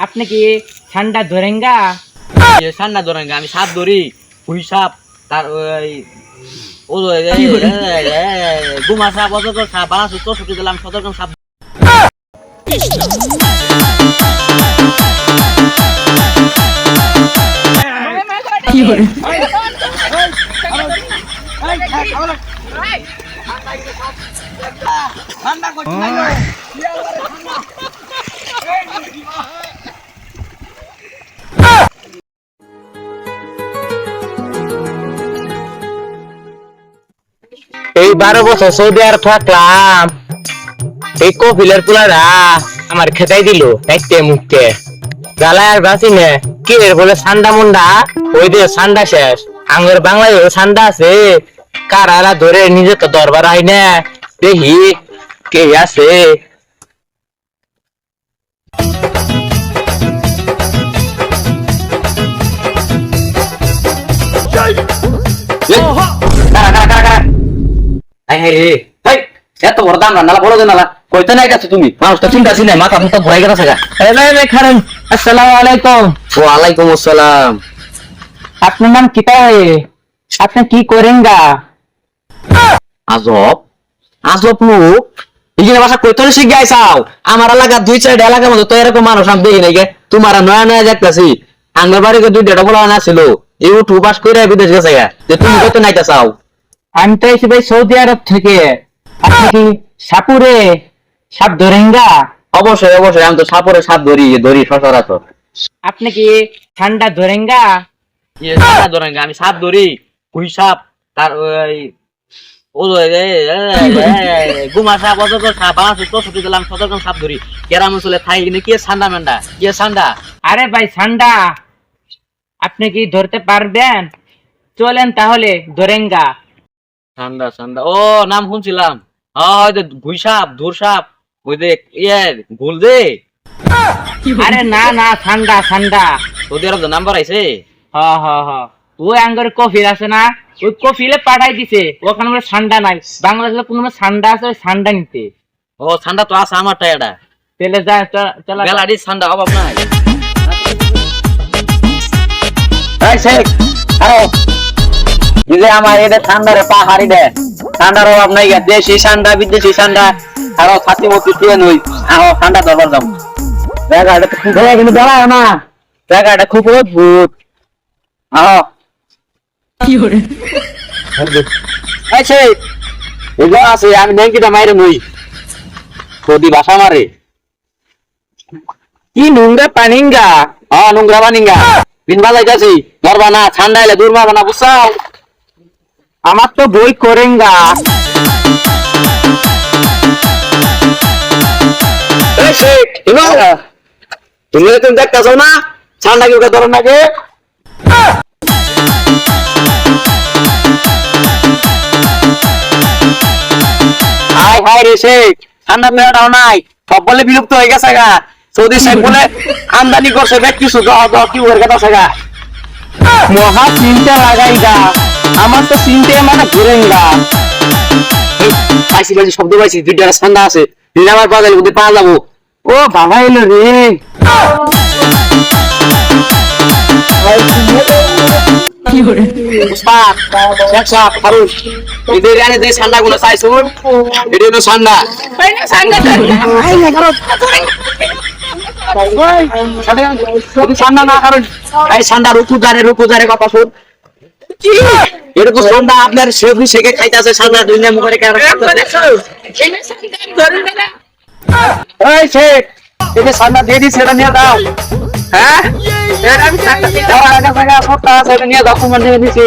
আপনি কি ঠান্ডা ধরেঙ্গা? ঠান্ডা ধরেন আমি সাপ ধরি হুই সাপ তার ওই ও গুমা সাপ অজগর সাপ বালাসু চৌষট্টি দিলাম সতর্ক সাপ। এই বারো বছর সৌদি আর থাকলাম। এই কপিলের পুলারা আমার খেতাই দিল একটে মুখকে গালা আর বাঁচি নে, কি এর বলে সান্ডা মুন্ডা ওই দিয়ে সান্ডা শেষ। আঙ্গুর বাংলায় সান্ডা আছে। কারারা ধরে নিজে তো দরবার হয় না? দেখি কে আছে? এত বড় দাম বড় নালা। কইতে নাই গেছো তুমি? মানুষটা চিন্তা চিন্তা মাথা মুখটা ঘুরাই গেছে গা। খারান। আসসালামু আলাইকুম। ওয়ালাইকুম আসসালাম। আপনার নাম কিতা আপনি কি করেন গা? আজব আজব লোক। ইগিনে ভাষা কইতে শিখে আইসাও আমার এলাকা দুই চারটা এলাকার মধ্যে তো এরকম মানুষ আমি দেখি নাই গে। তোমার নয়া নয়া দেখতাছি। আঙ্গের বাড়িতে দুই ডেটা বলা না ছিল। ইউটিউব করে বিদেশ গেছে গা। যে তুমি কইতে নাইতা চাও। আমি তো এসে ভাই সৌদি আরব থেকে। আপনি কি সাপুরে সাপ ধরেঙ্গা অবশ্যই অবশ্যই আমি তো সাপরে সাপ ধরি ধরি সচরাচর। আপনি কি ঠান্ডা ধরেঙ্গা ইয়ে সাপ ধরেন আমি সাপ ধরি কুই সাপ তার ওই ও গুমা সাপ সাপ বাংলাদেশ চৌষট্টি দিলাম সতর্ক সাপ ধরি। কেরাম থাই কিন্তু কি ঠান্ডা মেন্ডা কি ঠান্ডা? আরে ভাই ঠান্ডা। আপনি কি ধরতে পারবেন? চলেন তাহলে ধরেঙ্গা ঠান্ডা ঠান্ডা ও নাম শুনছিলাম। হয় যে ভুই সাপ ধুর সাপ ওই যে ইয়ে ভুল দে আরে না না ঠান্ডা ঠান্ডা সৌদি আরব নাম্বার আইছে? হ হ হ। ওই আঙ্গর কফিল আছে না? ওই কফিলে পাঠাই দিছে। ওখানে বলে ঠান্ডা নাই। বাংলাদেশে কোনো ঠান্ডা আছে ওই ঠান্ডা নিতে। ও ঠান্ডা তো আছে আমার টায়াডা। তাহলে যা চলা। বেলাডি ঠান্ডা অভাব নাই। এই শেখ আরও দিলে আমার এটা ঠান্ডা রে পাহাড়ি দে ঠান্ডার অভাব নাই গা দেশি ঠান্ডা বিদেশি ঠান্ডা আরও ছাতি মতি নই আহ ঠান্ডা দরবার যাম জায়গাটা খুব ভালো কিন্তু দাঁড়ায় না। জায়গাটা খুব অদ্ভুত। আহ। কি করে এগুলো আছে আমি নেঙ্কিটা মাইরে নই কদি বাসা মারে। কি নোংরা পানিঙ্গা? হ্যাঁ নোংরা পানিঙ্গা। দিন বাজাইতাছি। ধরবা না ঠান্ডা এলে দূর মারবা না বুঝছাও? আমার তো বই করেঙ্গা। ইমা, তুমি তুমি দেখতেছ না? ঠান্ডা কি ওকে ধরো নাকি? হাই হাই রে শেখ ঠান্ডা মেয়েটাও নাই। সব বলে বিলুপ্ত হয়ে গেছে গা। সৌদি শেখ বলে আমদানি করছে ব্যক্তি শুধু কি ওর কথা গা? মহা চিন্তা লাগাই গা আমার তো চিন্তা মানে ঘুরেন গা পাইছি পাইছি শব্দ পাইছি দুইটা ঠান্ডা আছে। আমার পাওয়া গেলে ওদের পাওয়া যাব। ও বাবা এলো রে। ঠান্ডা। ঠান্ডা না কারণ। এই ঠান্ডা রুকু দারে রুকু দারে কথা শুন। এটা তো ঠান্ডা আপনার সেবি সেকে খাইতেছে ঠান্ডা দুই না মুখে এই শেখ এটা ঠান্ডা দিয়ে দিস সেটা নিয়ে দাও হ্যাঁ? আমি ঠান্ডা দিয়ে দাও এটা নিয়ে ডকুমেন্ট দিয়ে দিছি।